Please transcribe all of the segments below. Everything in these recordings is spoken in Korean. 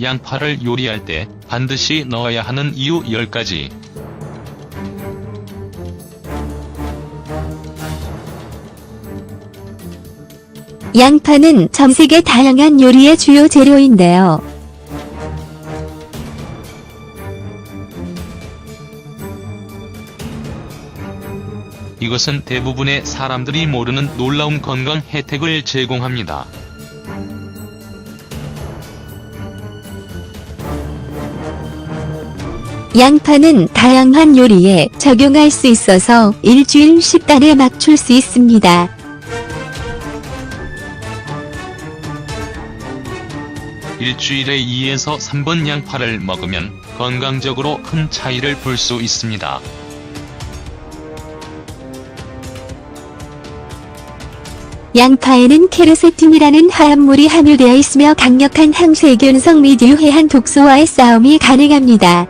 양파를 요리할 때 반드시 넣어야 하는 이유 10가지. 양파는 전 세계 다양한 요리의 주요 재료인데요. 이것은 대부분의 사람들이 모르는 놀라운 건강 혜택을 제공합니다. 양파는 다양한 요리에 적용할 수 있어서 일주일 식단에 맞출 수 있습니다. 일주일에 2에서 3번 양파를 먹으면 건강적으로 큰 차이를 볼 수 있습니다. 양파에는 케르세틴이라는 화합물이 함유되어 있으며 강력한 항세균성 및 유해한 독소와의 싸움이 가능합니다.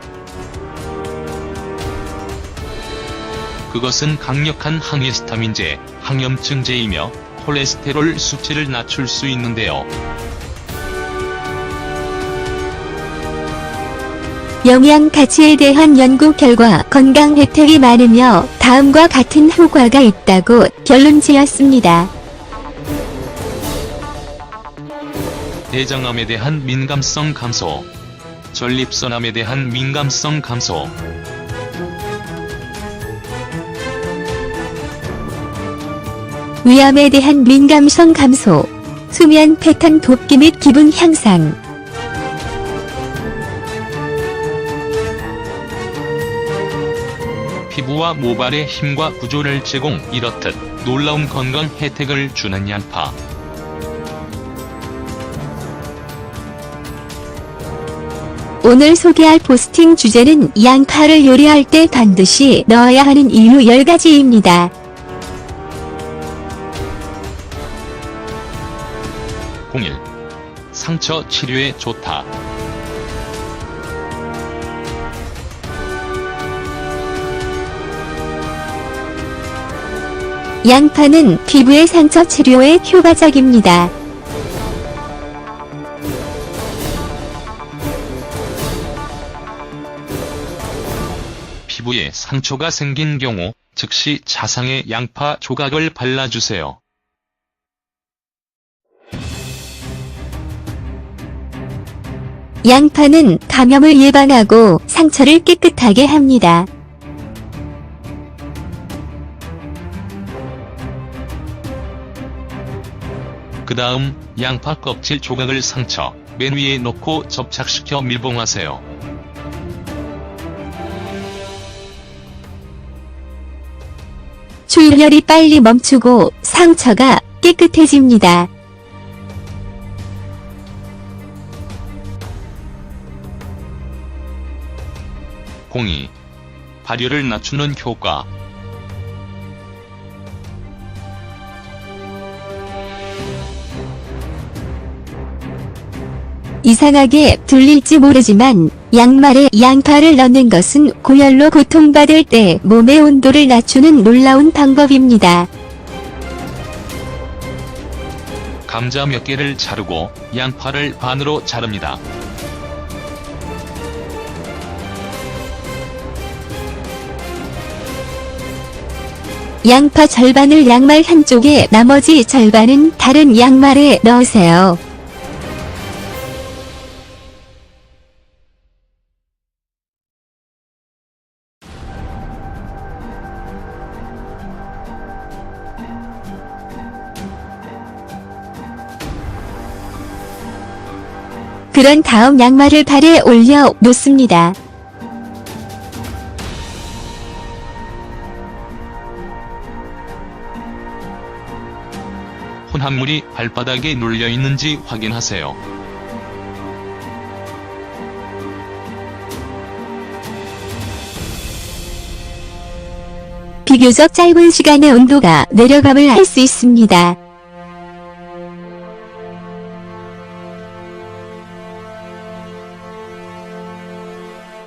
그것은 강력한 항히스타민제, 항염증제이며 콜레스테롤 수치를 낮출 수 있는데요. 영양 가치에 대한 연구 결과 건강 혜택이 많으며 다음과 같은 효과가 있다고 결론 지었습니다. 대장암에 대한 민감성 감소, 전립선암에 대한 민감성 감소, 위암에 대한 민감성 감소, 수면 패턴 돕기 및 기분 향상, 피부와 모발의 힘과 구조를 제공 이렇듯 놀라운 건강 혜택을 주는 양파. 오늘 소개할 포스팅 주제는 양파를 요리할 때 반드시 넣어야 하는 이유 10가지입니다. 상처 치료에 좋다. 양파는 피부의 상처 치료에 효과적입니다. 피부에 상처가 생긴 경우 즉시 자상의 양파 조각을 발라주세요. 양파는 감염을 예방하고 상처를 깨끗하게 합니다. 그 다음 양파 껍질 조각을 상처 맨 위에 놓고 접착시켜 밀봉하세요. 출혈이 빨리 멈추고 상처가 깨끗해집니다. 공이 발열을 낮추는 효과 이상하게 들릴지 모르지만 양말에 양파를 넣는 것은 고열로 고통받을 때 몸의 온도를 낮추는 놀라운 방법입니다. 감자 몇 개를 자르고 양파를 반으로 자릅니다. 양파 절반을 양말 한쪽에 나머지 절반은 다른 양말에 넣으세요. 그런 다음 양말을 발에 올려 놓습니다. 혼합물이 발바닥에 눌려 있는지 확인하세요. 비교적 짧은 시간에 온도가 내려감을 할수 있습니다.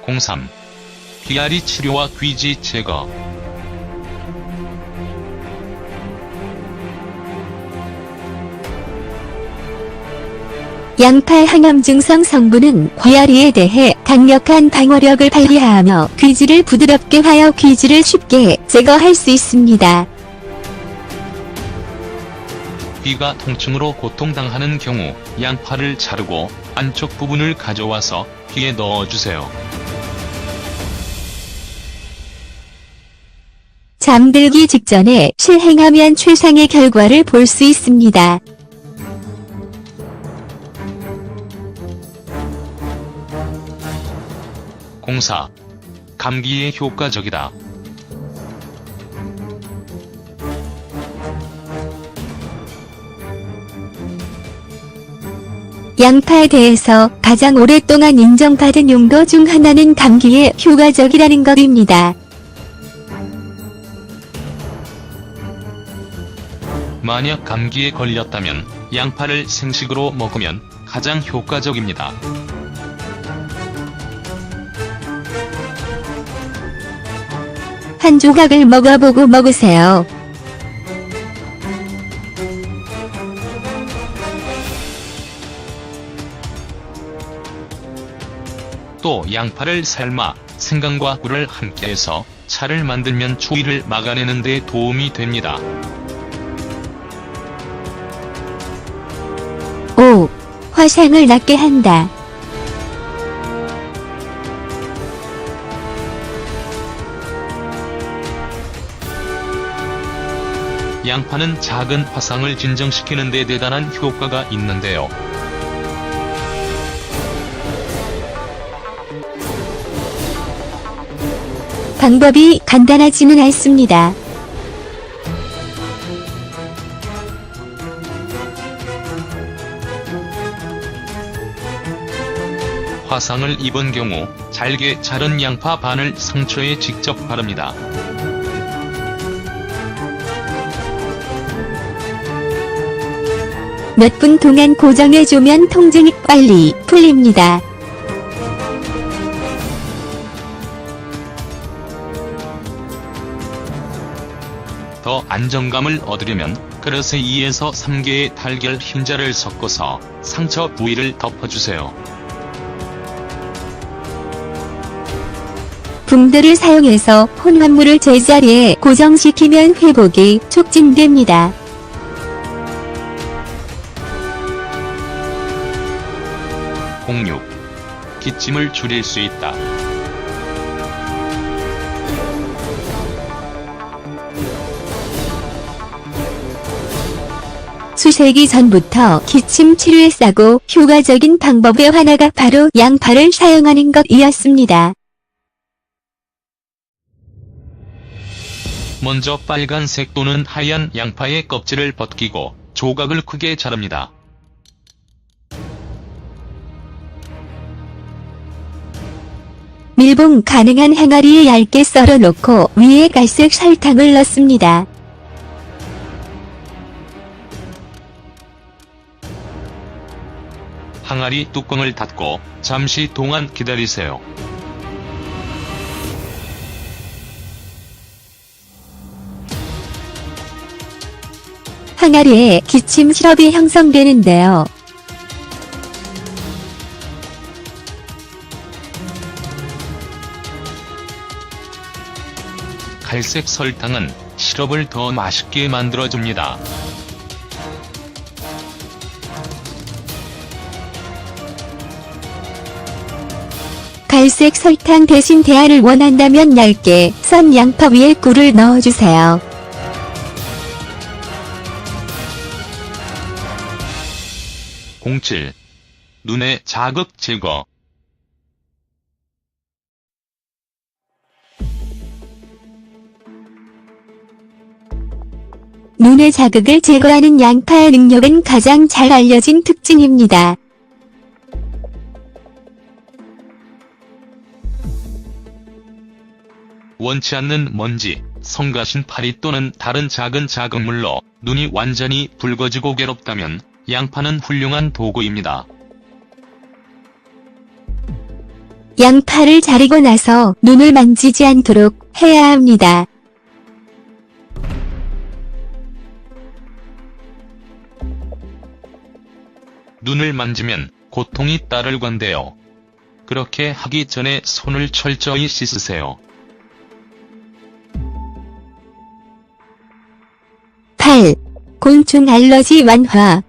공삼 비아리 치료와 귀지 제거 양파 항암 증상 성분은 과열이에 대해 강력한 방어력을 발휘하며 귀지를 부드럽게 하여 귀지를 쉽게 제거할 수 있습니다. 귀가 통증으로 고통당하는 경우 양파를 자르고 안쪽 부분을 가져와서 귀에 넣어주세요. 잠들기 직전에 실행하면 최상의 결과를 볼 수 있습니다. 공사. 감기에 효과적이다. 양파에 대해서 가장 오랫동안 인정받은 용도 중 하나는 감기에 효과적이라는 것입니다. 만약 감기에 걸렸다면 양파를 생식으로 먹으면 가장 효과적입니다. 한 조각을 먹어보고 먹으세요. 또 양파를 삶아 생강과 꿀을 함께 해서 차를 만들면 추위를 막아내는 데 도움이 됩니다. 5. 화상을 낫게 한다. 양파는 작은 화상을 진정시키는 데 대단한 효과가 있는데요. 방법이 간단하지는 않습니다. 화상을 입은 경우 잘게 자른 양파 반을 상처에 직접 바릅니다. 몇 분 동안 고정해주면 통증이 빨리 풀립니다. 더 안정감을 얻으려면 그릇에 2에서 3개의 달걀 흰자를 섞어서 상처 부위를 덮어주세요. 붕대를 사용해서 혼합물을 제자리에 고정시키면 회복이 촉진됩니다. 기침을 줄일 수 있다. 수세기 전부터 기침 치료에 싸고 효과적인 방법의 하나가 바로 양파를 사용하는 것이었습니다. 먼저 빨간색 또는 하얀 양파의 껍질을 벗기고 조각을 크게 자릅니다. 밀봉 가능한 항아리에 얇게 썰어 놓고 위에 갈색 설탕을 넣습니다. 항아리 뚜껑을 닫고 잠시 동안 기다리세요. 항아리에 기침 시럽이 형성되는데요. 갈색 설탕은 시럽을 더 맛있게 만들어줍니다. 갈색 설탕 대신 대하를 원한다면 얇게 썬 양파 위에 꿀을 넣어주세요. 공칠 눈의 자극 제거 눈의 자극을 제거하는 양파의 능력은 가장 잘 알려진 특징입니다. 원치 않는 먼지, 성가신 파리 또는 다른 작은 자극물로 눈이 완전히 붉어지고 괴롭다면 양파는 훌륭한 도구입니다. 양파를 자르고 나서 눈을 만지지 않도록 해야 합니다. 눈을 만지면 고통이 따를 건데요. 그렇게 하기 전에 손을 철저히 씻으세요. 8. 곤충 알러지 완화.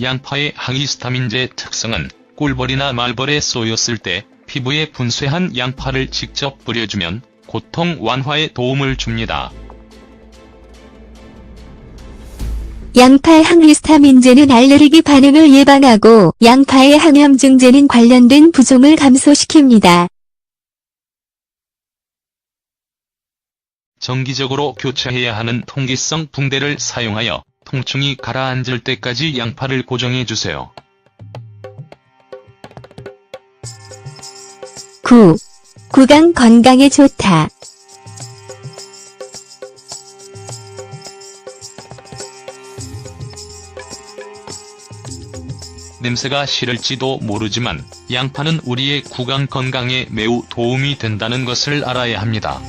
양파의 항히스타민제 특성은 꿀벌이나 말벌에 쏘였을 때 피부에 분쇄한 양파를 직접 뿌려주면 고통 완화에 도움을 줍니다. 양파 항히스타민제는 알레르기 반응을 예방하고 양파의 항염증제는 관련된 부종을 감소시킵니다. 정기적으로 교체해야 하는 통기성 붕대를 사용하여 통증이 가라앉을 때까지 양파를 고정해 주세요. 9. 구강 건강에 좋다. 냄새가 싫을지도 모르지만 양파는 우리의 구강 건강에 매우 도움이 된다는 것을 알아야 합니다.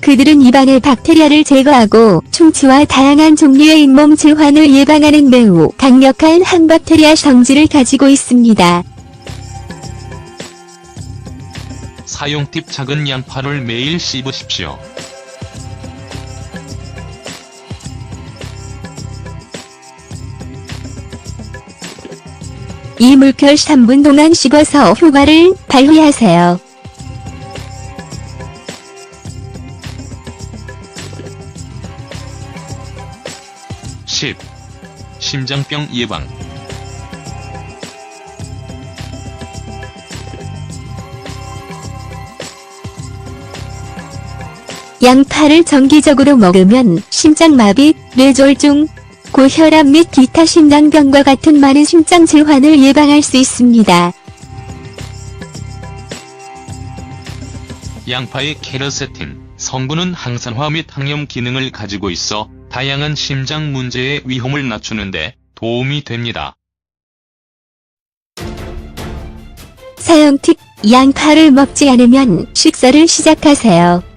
그들은 입안의 박테리아를 제거하고 충치와 다양한 종류의 잇몸 질환을 예방하는 매우 강력한 항박테리아 성질을 가지고 있습니다. 사용 팁 작은 양파를 매일 씹으십시오. 이 물결 3분 동안 씹어서 효과를 발휘하세요. 십 심장병 예방 양파를 정기적으로 먹으면 심장마비, 뇌졸중, 고혈압 및 기타 심장병과 같은 많은 심장 질환을 예방할 수 있습니다. 양파의 케르세틴 성분은 항산화 및 항염 기능을 가지고 있어 다양한 심장 문제의 위험을 낮추는데 도움이 됩니다. 사용 팁, 양파를 먹지 않으면 식사를 시작하세요.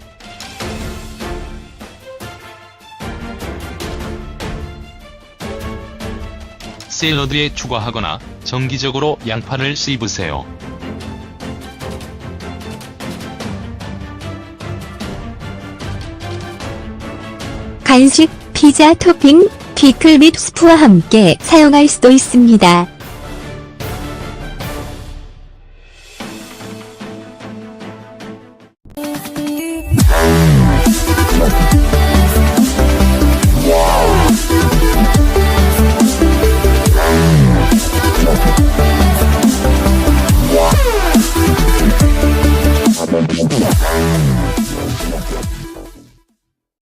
샐러드에 추가하거나 정기적으로 양파를 씹으세요. 간식, 피자 토핑, 피클 및 스프와 함께 사용할 수도 있습니다.